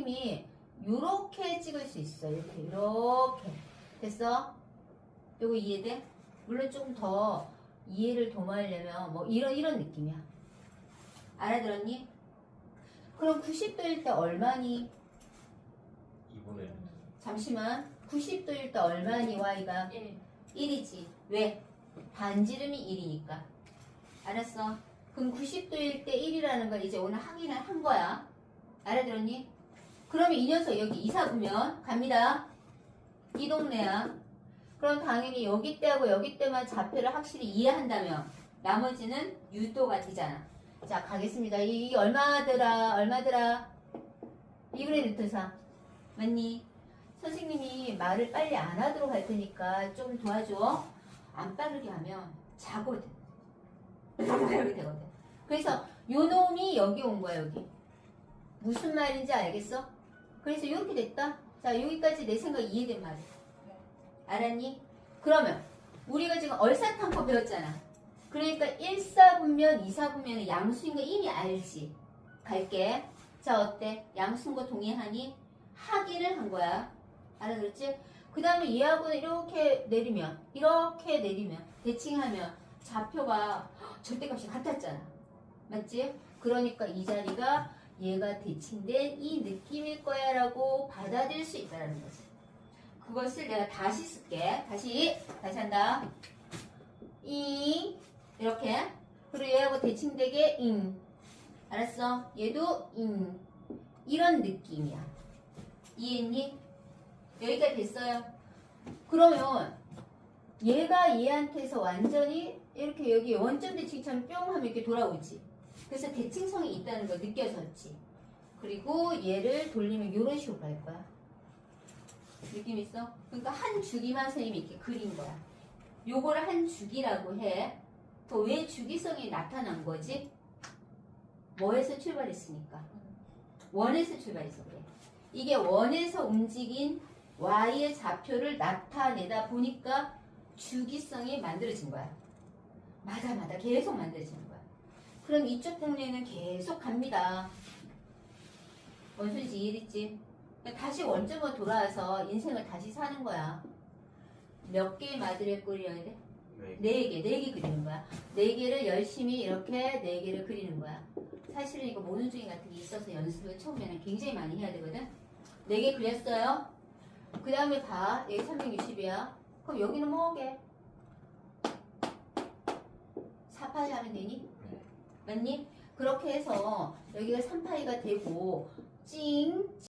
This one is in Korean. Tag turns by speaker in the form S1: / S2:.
S1: 선생님이 요렇게 찍을 수 있어. 이렇게, 이렇게. 됐어? 요거 이해돼? 물론 조금 더 이해를 도모하려면 뭐 이런, 이런 느낌이야. 알아들었니? 그럼 90도일 때 얼마니?
S2: 2분의
S1: 잠시만. 90도일 때 얼마니, y가?
S3: 1.
S1: 1이지. 왜? 반지름이 1이니까. 알았어. 그럼 90도일 때 1이라는 걸 이제 오늘 확인을 한 거야. 알아들었니? 그러면 이 녀석 여기 이사 보면 갑니다. 이 동네야. 그럼 당연히 여기 때하고 여기 때만 좌표를 확실히 이해한다면 나머지는 유도가 되잖아. 자, 가겠습니다. 이, 이 얼마더라? 얼마더라? 2분의 루트 4. 맞니? 선생님이 말을 빨리 안 하도록 할 테니까 좀 도와줘. 안 빠르게 하면 자거든. 이렇게 되거든. 그래서 요 놈이 여기 온 거야, 여기. 무슨 말인지 알겠어? 그래서 이렇게 됐다. 자, 여기까지 내 생각 이해된 말이야. 알았니? 그러면 우리가 지금 얼사탕포 배웠잖아. 그러니까 1사분면, 2사분면은 양수인 거 이미 알지. 갈게. 자, 어때? 양수인 거 동의하니? 하기를 한 거야. 알아들었지? 그 다음에 얘하고는 이렇게 내리면, 이렇게 내리면, 대칭하면 좌표가 절대값이 같았잖아. 맞지? 그러니까 이 자리가 얘가 대칭된 이 느낌일 거야 라고 받아들일 수 있다는 거지. 그것을 내가 다시 쓸게. 다시, 다시 한다. 이, 이렇게. 그리고 얘하고 대칭되게 인. 알았어? 얘도 인. 이런 느낌이야. 이해했니? 여기가 됐어요. 그러면 얘가 얘한테서 완전히 이렇게 여기 원점 대칭처럼 뿅 하면 이렇게 돌아오지. 그래서 대칭성이 있다는 거 느껴졌지. 그리고 얘를 돌리면 이런 식으로 갈 거야. 느낌 있어? 그러니까 한 주기만 선생님이 이렇게 그린 거야. 요거를 한 주기라고 해. 또왜 주기성이 나타난 거지? 뭐에서 출발했으니까. 원에서 출발해서 그래. 이게 원에서 움직인 y의 좌표를 나타내다 보니까 주기성이 만들어진 거야. 마다 마다 계속 만들어지는 거야. 그럼 이쪽 동네는 계속 갑니다. 뭔 소리인지 이해됐지? 그러니까 다시 원점으로 돌아와서 인생을 다시 사는 거야. 몇 개의 마드를 그려야 돼?
S2: 네.
S1: 네 개, 네 개 그리는 거야. 네 개를 열심히 이렇게 네 개를 그리는 거야. 사실은 이거 모는 중인 같은 게 있어서 연습을 처음에는 굉장히 많이 해야 되거든. 네 개 그렸어요. 그 다음에 봐. 여기 360이야. 그럼 여기는 뭐게? 4파이 하면 되니?
S2: 네.
S1: 맞니? 그렇게 해서 여기가 3파이가 되고 찡,